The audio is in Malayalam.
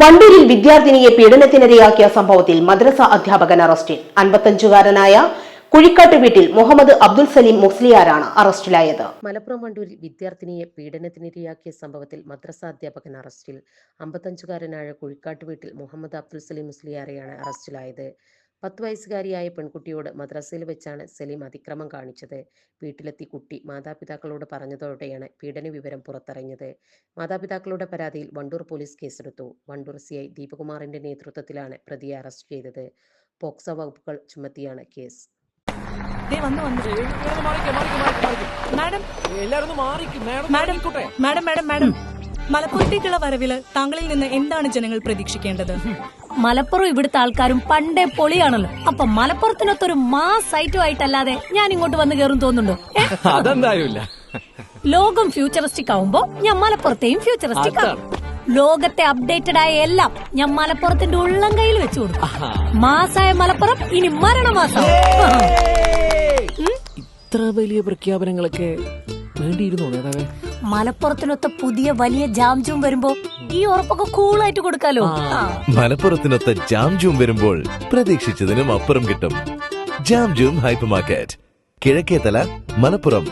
വണ്ടൂരിൽ വിദ്യാർത്ഥിനിയെ പീഡനത്തിനിരയാക്കിയ സംഭവത്തിൽ മദ്രസ അധ്യാപകൻ അറസ്റ്റിൽ. അൻപത്തഞ്ചുകാരനായ കുഴിക്കാട്ട് വീട്ടിൽ മുഹമ്മദ് അബ്ദുൽ സലീം മുസ്ലിയാരാണ് അറസ്റ്റിലായത്. മലപ്പുറം വണ്ടൂരിൽ വിദ്യാർത്ഥിനിയെ പീഡനത്തിനിരയാക്കിയ സംഭവത്തിൽ മദ്രസ അധ്യാപകൻ അറസ്റ്റിൽ. അമ്പത്തഞ്ചുകാരനായ കുഴിക്കാട്ട് വീട്ടിൽ മുഹമ്മദ് അബ്ദുൽ സലീം മുസ്ലിയാരെയാണ് അറസ്റ്റിലായത്. പത്ത് വയസ്സുകാരിയായ പെൺകുട്ടിയോട് മദ്രസയിൽ വെച്ചാണ് സലീം അതിക്രമം കാണിച്ചത്. വീട്ടിലെത്തി കുട്ടി മാതാപിതാക്കളോട് പറഞ്ഞതോടെയാണ് പീഡന വിവരം പുറത്തിറങ്ങിയത്. മാതാപിതാക്കളുടെ പരാതിയിൽ വണ്ടൂർ പോലീസ് കേസെടുത്തു. വണ്ടൂർ സി ഐ ദീപകുമാറിന്റെ നേതൃത്വത്തിലാണ് പ്രതിയെ അറസ്റ്റ് ചെയ്തത്. പോക്സോ വകുപ്പുകൾ ചുമത്തിയാണ് കേസ്. Madam madam madam. മലപ്പുറത്തേക്കുള്ള വരവിൽ താങ്കളിൽ നിന്ന് എന്താണ് ജനങ്ങൾ പ്രതീക്ഷിക്കേണ്ടത്? മലപ്പുറം ഇവിടുത്തെ ആൾക്കാരും പണ്ടേ പൊളിയാണല്ലോ. അപ്പൊ മലപ്പുറത്തിനൊത്തൊരു മാസ് ഐറ്റം ആയിട്ടല്ലാതെ ഞാൻ ഇങ്ങോട്ട് വന്ന് കയറും തോന്നുന്നുണ്ടോ? അതെന്തായാലും ലോകം ഫ്യൂച്ചറിസ്റ്റിക് ആവുമ്പോ ഞാൻ മലപ്പുറത്തെയും ഫ്യൂച്ചറിസ്റ്റിക് ആവും ലോകത്തെ അപ്ഡേറ്റഡ് ആയ എല്ലാം ഞാൻ മലപ്പുറത്തിന്റെ ഉള്ളം കയ്യിൽ വെച്ചു കൊടുക്കും. മാസായ മലപ്പുറം ഇനി മരണമാസം. ഇത്ര വലിയ പ്രഖ്യാപനങ്ങളൊക്കെ വേണ്ടിയിരുന്നു നേതാവേ? മലപ്പുറത്തിനൊത്ത പുതിയ വലിയ ജാംജും വരുമ്പോ ഈ ഉറപ്പൊക്കെ കൂളായിട്ട് കൊടുക്കാലോ. മലപ്പുറത്തിനൊത്ത ജാം ജൂം വരുമ്പോൾ പ്രതീക്ഷിച്ചതിനും അപ്പുറം കിട്ടും. Jam Joom hyper market Kizhakkethala Malappuram.